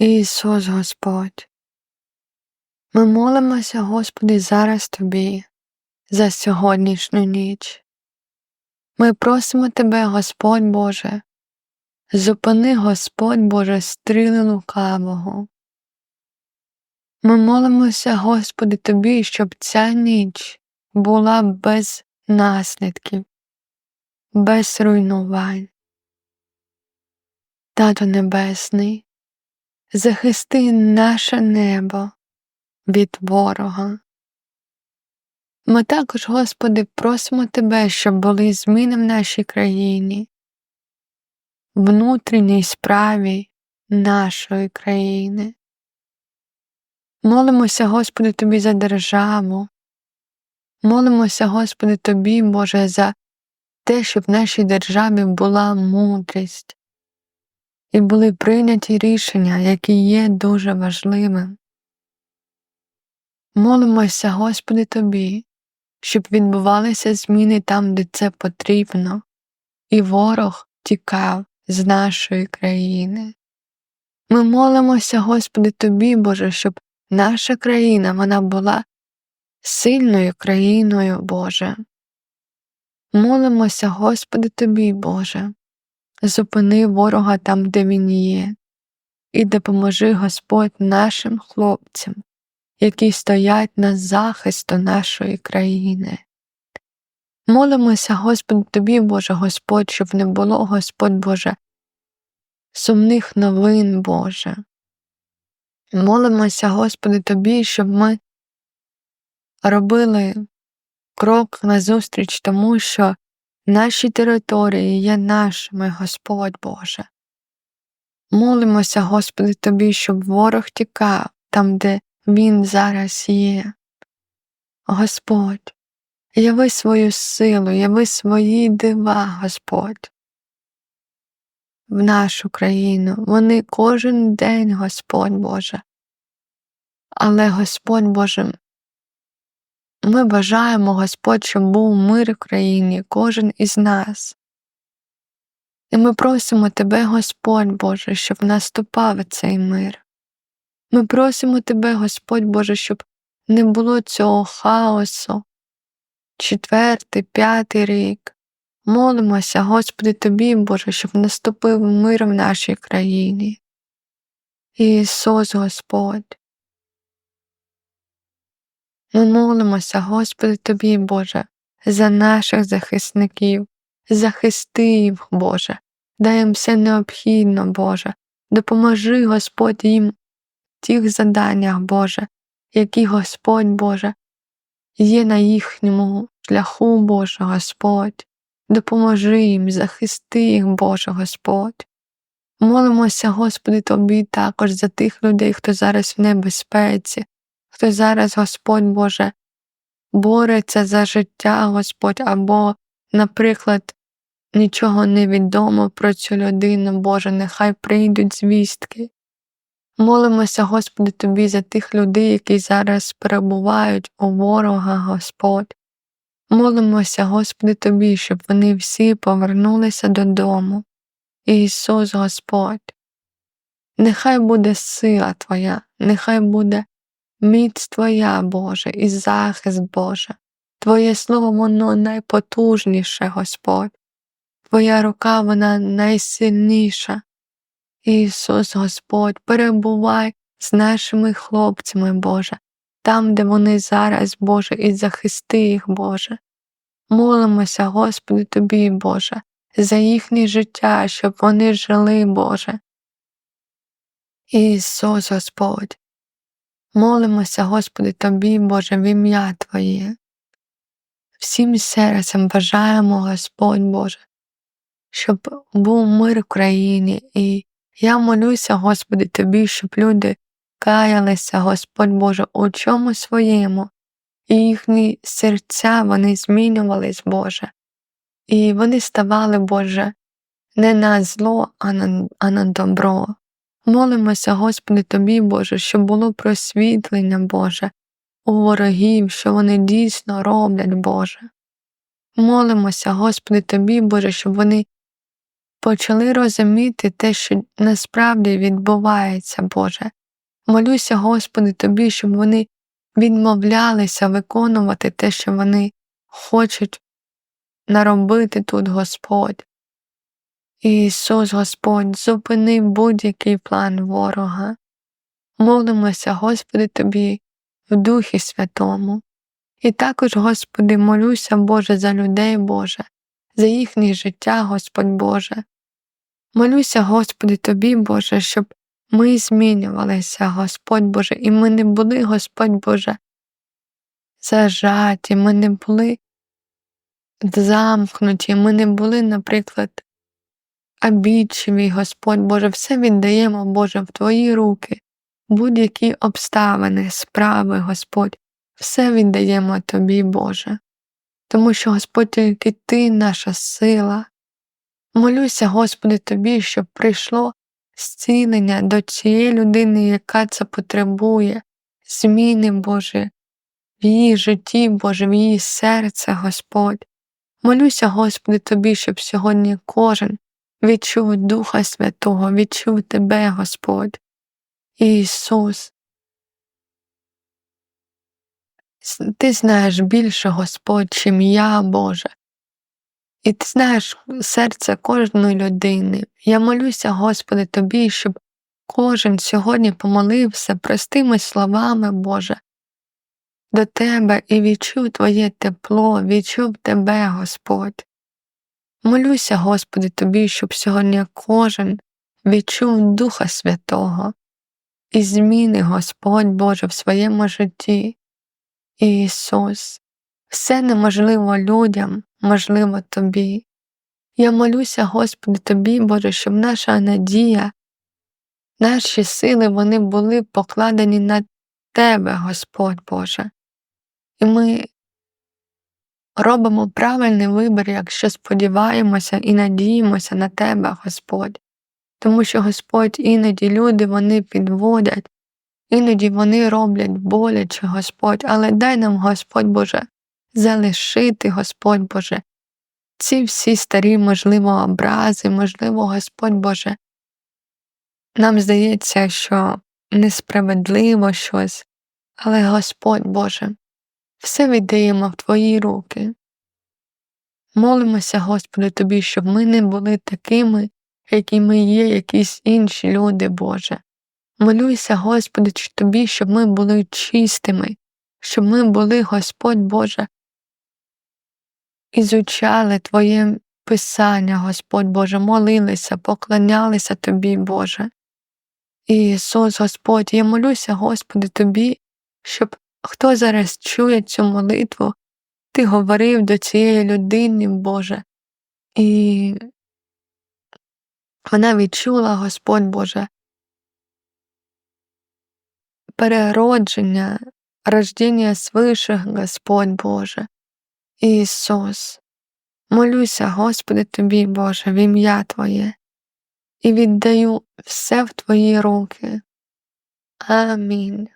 Ісус Господь. Ми молимося, Господи, зараз Тобі за сьогоднішню ніч. Ми просимо Тебе, Господь Боже, зупини, Господь Боже, стріли лукавого. Ми молимося, Господи, Тобі, щоб ця ніч була без наслідків, без руйнувань. Тато Небесний, захисти наше небо від ворога. Ми також, Господи, просимо Тебе, щоб були зміни в нашій країні, внутрішній справі нашої країни. Молимося, Господи, Тобі за державу. Молимося, Господи, Тобі, Боже, за те, щоб в нашій державі була мудрість і були прийняті рішення, які є дуже важливими. Молимося, Господи, Тобі, щоб відбувалися зміни там, де це потрібно, і ворог тікав з нашої країни. Ми молимося, Господи, Тобі, Боже, щоб наша країна вона була сильною країною, Боже. Молимося, Господи, Тобі, Боже, зупини ворога там, де він є, і допоможи Господь нашим хлопцям, які стоять на захисту нашої країни. Молимося, Господи, Тобі, Боже Господь, щоб не було, Господь Боже, сумних новин, Боже. Молимося, Господи, Тобі, щоб ми робили крок назустріч тому, що наші території є нашими, Господь Боже. Молимося, Господи, Тобі, щоб ворог тікав там, де він зараз є. Господь, яви свою силу, яви свої дива, Господь. В нашу країну вони кожен день, Господь Боже. Але Господь Боже, ми бажаємо, Господь, щоб був мир в країні, кожен із нас. І ми просимо Тебе, Господь Боже, щоб наступав цей мир. Ми просимо Тебе, Господь Боже, щоб не було цього хаосу. Четвертий, п'ятий рік. Молимося, Господи, Тобі, Боже, щоб наступив мир в нашій країні. Ісус Господь. Ми молимося, Господи, Тобі, Боже, за наших захисників, захисти їх, Боже, дай їм все необхідно, Боже, допоможи, Господь, їм в тих заданнях, Боже, які Господь Боже, є на їхньому шляху, Боже, Господь, допоможи їм, захисти їх, Боже Господь. Молимося, Господи, Тобі також за тих людей, хто зараз в небезпеці, хто зараз, Господь Боже, бореться за життя, Господь, або, наприклад, нічого не відомо про цю людину, Боже, нехай прийдуть звістки. Молимося, Господи, Тобі за тих людей, які зараз перебувають у ворога, Господь. Молимося, Господи, Тобі, щоб вони всі повернулися додому. Ісус Господь. Нехай буде сила Твоя, нехай буде міць Твоя, Боже, і захист Боже. Твоє слово воно найпотужніше, Господь. Твоя рука вона найсильніша. Ісус Господь, перебувай з нашими хлопцями, Боже, там, де вони зараз, Боже, і захисти їх, Боже. Молимося, Господи, Тобі, Боже, за їхнє життя, щоб вони жили, Боже. Ісус Господь, молимося, Господи, Тобі, Боже, в ім'я Твоє. Всім серцем бажаємо, Господь Боже, щоб був мир в країні, і я молюся, Господи, Тобі, щоб люди каялися, Господь Боже, у чому своєму, і їхні серця вони змінювались, Боже, і вони ставали, Боже, не на зло, а на, а на добро. Молимося, Господи, Тобі, Боже, щоб було просвітлення, Боже, у ворогів, що вони дійсно роблять, Боже. Молимося, Господи, Тобі, Боже, щоб вони почали розуміти те, що насправді відбувається, Боже. Молюся, Господи, Тобі, щоб вони відмовлялися виконувати те, що вони хочуть наробити тут, Господь. Ісус Господь, зупини будь-який план ворога. Молимося, Господи, Тобі в Духі Святому. І також, Господи, молюся, Боже, за людей, Боже, за їхнє життя, Господь Боже. Молюся, Господи, Тобі, Боже, щоб ми змінювалися, Господь Боже, і ми не були, Господь Боже, зажаті, ми не були замкнуті, ми не були, наприклад, обідчиві, Господь Боже, все віддаємо, Боже, в Твої руки, будь-які обставини, справи, Господь, все віддаємо Тобі, Боже, тому що, Господь, тільки Ти наша сила. Молюся, Господи, Тобі, щоб прийшло зцілення до цієї людини, яка це потребує, зміни, Боже, в її житті, Боже, в її серце, Господь. Молюся, Господи, Тобі, щоб сьогодні кожен відчув Духа Святого, відчув Тебе, Господь, Ісус. Ти знаєш більше, Господь, чим я, Боже. І ти знаєш серце кожної людини. Я молюся, Господи, Тобі, щоб кожен сьогодні помолився простими словами, Боже, до Тебе і відчув Твоє тепло, відчув Тебе, Господь. Молюся, Господи, Тобі, щоб сьогодні кожен відчув Духа Святого і зміни, Господь Боже, в своєму житті. Ісус, все неможливо людям, можливо Тобі. Я молюся, Господи, Тобі, Боже, щоб наша надія, наші сили вони були покладені на Тебе, Господь Боже. І ми робимо правильний вибір, якщо сподіваємося і надіємося на Тебе, Господь. Тому що Господь іноді люди вони підводять, іноді вони роблять боляче, Господь, але дай нам, Господь Боже, залишити, Господь Боже, ці всі старі, можливо, образи, можливо, Господь Боже. Нам здається, що несправедливо щось, але Господь Боже, все віддаємо в Твої руки. Молимося, Господи, Тобі, щоб ми не були такими, які ми є, якісь інші люди, Боже. Молюся, Господи, Тобі, щоб ми були чистими, щоб ми були, Господь Боже, ізучали Твоє Писання, Господь Боже, молилися, поклонялися Тобі, Боже. Ісус, Господь, я молюся, Господи, Тобі, щоб хто зараз чує цю молитву, Ти говорив до цієї людини, Боже, і вона відчула, Господь Боже, переродження, рождення свише, Господь Боже. Ісус, молюся, Господи, Тобі, Боже, в ім'я Твоє, і віддаю все в Твої руки. Амінь.